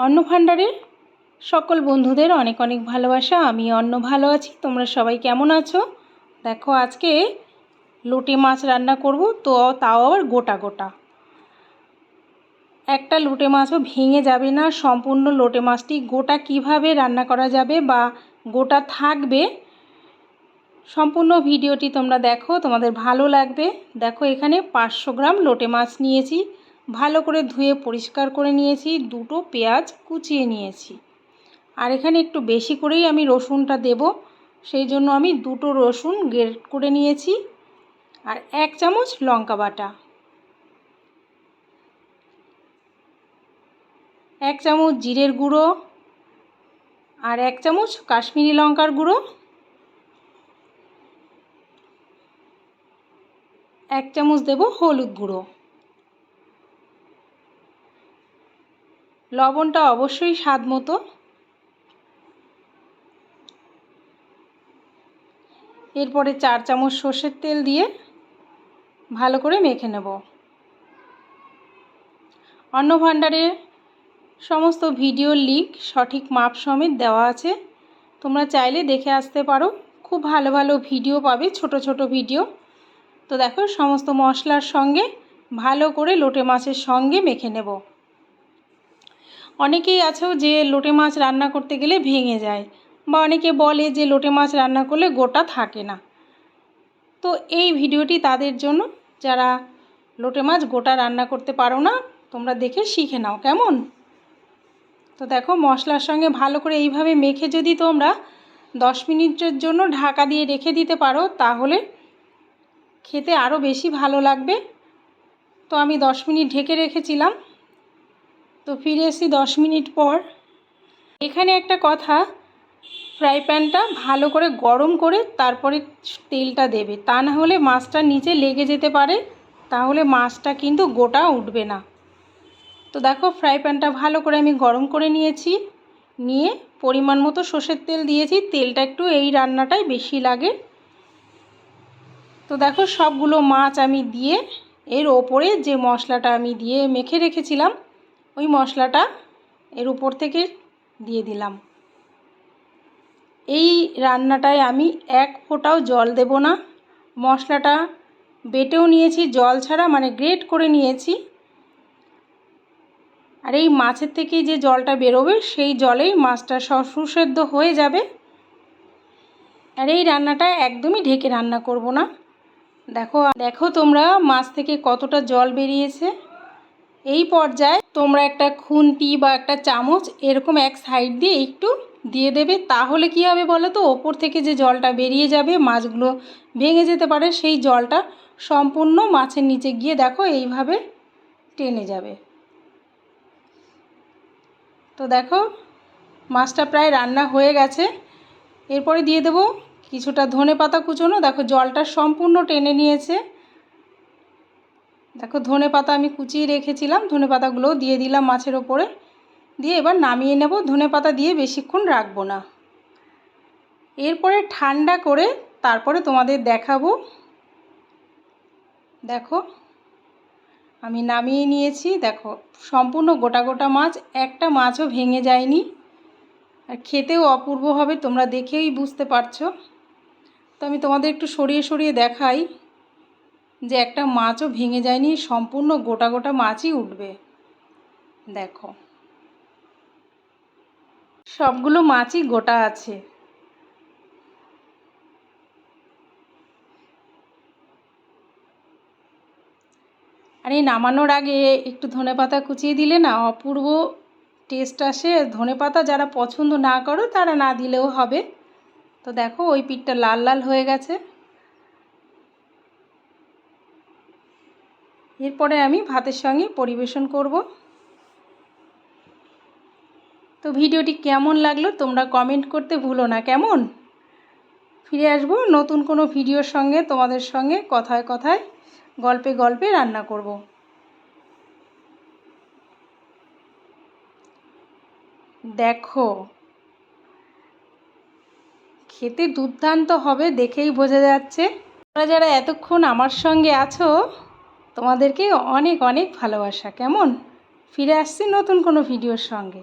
অন্ন ভাণ্ডারে সকল বন্ধুদের অনেক অনেক ভালোবাসা। আমি অন্ন ভালো আছি, তোমরা সবাই কেমন আছো? দেখো, আজকে লোটে মাছ রান্না করব, তো তাও আবার গোটা গোটা। একটা লোটে মাছও ভেঙে যাবে না, সম্পূর্ণ লোটে মাছটি গোটা কীভাবে রান্না করা যাবে বা গোটা থাকবে, সম্পূর্ণ ভিডিওটি তোমরা দেখো, তোমাদের ভালো লাগবে। দেখো, এখানে পাঁচশো গ্রাম লোটে মাছ নিয়েছি। ভালো করে ধুয়ে পরিষ্কার করে নিয়েছি, দুটো পেঁয়াজ কুচিয়ে নিয়েছি। আর এখানে একটু বেশি করেই আমি রসুনটা দেব, সেই জন্য আমি দুটো রসুন গ্রেট করে নিয়েছি আর এক চামচ লঙ্কা বাটা। এক চামচ জিরের গুঁড়ো আর এক চামচ কাশ্মীরি লঙ্কার গুঁড়ো। এক চামচ দেব হলুদ গুঁড়ো। লবণটা অবশ্যই স্বাদ মতো। এরপরে চার চামচ সর্ষের তেল দিয়ে ভালো করে মেখে নেব। অন্ন ভাণ্ডারে সমস্ত ভিডিওর লিঙ্ক সঠিক মাপ সমেত দেওয়া আছে। তোমরা চাইলে দেখে আসতে পারো। খুব ভালো ভালো ভিডিও পাবে, ছোট ছোট ভিডিও। তো দেখো, সমস্ত মশলার সঙ্গে ভালো করে লোটে মাছের সঙ্গে মেখে নেব। অনেকেই আছেও যে লোটে মাছ রান্না করতে গেলে ভেঙে যায় বা অনেকে বলে যে লোটে মাছ রান্না করলে গোটা থাকে না। তো এই ভিডিওটি তাদের জন্য। যারা লোটে মাছ গোটা রান্না করতে পারো না, তোমরা দেখে শিখে নাও, কেমন? তো দেখো, মশলার সঙ্গে ভালো করে এইভাবে মেখে যদি তোমরা দশ মিনিটের জন্য ঢাকা দিয়ে রেখে দিতে পারো, তাহলে খেতে আরও বেশি ভালো লাগবে। তো আমি দশ মিনিট ঢেকে রেখেছিলাম। তো ফিরে এসি দশ মিনিট পর। এখানে একটা কথা, ফ্রাই প্যানটা ভালো করে গরম করে তারপরে তেলটা দেবে। তা না হলে মাছটা নিচে লেগে যেতে পারে, তাহলে মাছটা কিন্তু গোটা উঠবে না। তো দেখো, ফ্রাই প্যানটা ভালো করে আমি গরম করে নিয়েছি। নিয়ে পরিমাণ মতো সর্ষের তেল দিয়েছি। তেলটা একটু এই রান্নাটাই বেশি লাগে। তো দেখো, সবগুলো মাছ আমি দিয়ে এর ওপরে যে মশলাটা আমি দিয়ে মেখে রেখেছিলাম ওই মশলাটা এর উপর থেকে দিয়ে দিলাম। এই রান্নাটায় আমি এক ফোঁটাও জল দেব না। মশলাটা বেটেও নিয়েছি, জল ছাড়া মানে গ্রেট করে নিয়েছি। আর এই মাছের থেকে যে জলটা বেরোবে, সেই জলেই মাছটা সব সুসেদ্ধ হয়ে যাবে। আর এই রান্নাটা একদমই ঢেকে রান্না করব না। দেখো দেখো তোমরা মাছ থেকে কতটা জল বেরিয়েছে। এই পর্যায়ে তোমরা একটা খুন্তি বা একটা চামচ এরকম এক সাইড দিয়ে একটু দিয়ে দেবে। তাহলে কি হবে বলো তো? ওপর থেকে যে জলটা বেরিয়ে যাবে, মাছগুলো ভেঙে যেতে পারে, সেই জলটা সম্পূর্ণ মাছের নিচে গিয়ে দেখো এইভাবে টেনে যাবে। তো দেখো, মাছটা প্রায় রান্না হয়ে গেছে। এরপরে দিয়ে দেবো কিছুটা ধনে পাতা কুচোনো। দেখো, জলটা সম্পূর্ণ টেনে নিয়েছে। দেখো ধনে পাতা আমি কুচিয়ে রেখেছিলাম, ধনে পাতাগুলোও দিয়ে দিলাম মাছের ওপরে। দিয়ে এবার নামিয়ে নেব, ধনে পাতা দিয়ে বেশিক্ষণ রাখব না। এরপরে ঠান্ডা করে তারপরে তোমাদের দেখাবো। দেখো, আমি নামিয়ে নিয়েছি, দেখো সম্পূর্ণ গোটা গোটা মাছ, একটা মাছও ভেঙে যায়নি। আর খেতেও অপূর্ব হবে, তোমরা দেখেই বুঝতে পারছ। তো আমি তোমাদের একটু সরিয়ে সরিয়ে দেখাই। যে একটা মাছও ভেঙে যায়নি, সম্পূর্ণ গোটা গোটা মাছই উঠবে। দেখো। সবগুলো মাছই গোটা আছে। আর এই নামানোর আগে একটু ধনে পাতা কুচিয়ে দিলে না অপূর্ব টেস্ট আসে। ধনে পাতা যারা পছন্দ না করো, তারা না দিলেও হবে। তো দেখো, ওই পিঠটা লাল লাল হয়ে গেছে। এরপরে আমি ভাতের সঙ্গে পরিবেশন করব। তো ভিডিওটি কেমন লাগল তোমরা কমেন্ট করতে ভুলো না, কেমন? ফিরে আসব নতুন কোনো ভিডিওর সঙ্গে তোমাদের সঙ্গে কথায় কথায়, গল্পে গল্পে রান্না করব। দেখো, খেতে দুর্দান্ত হবে দেখেই বোঝা যাচ্ছে। তোমরা যারা এতক্ষণ আমার সঙ্গে আছো তোমাদেরকে অনেক অনেক ভালোবাসা। কেমন? ফিরে আসছি নতুন কোনো ভিডিওর সঙ্গে।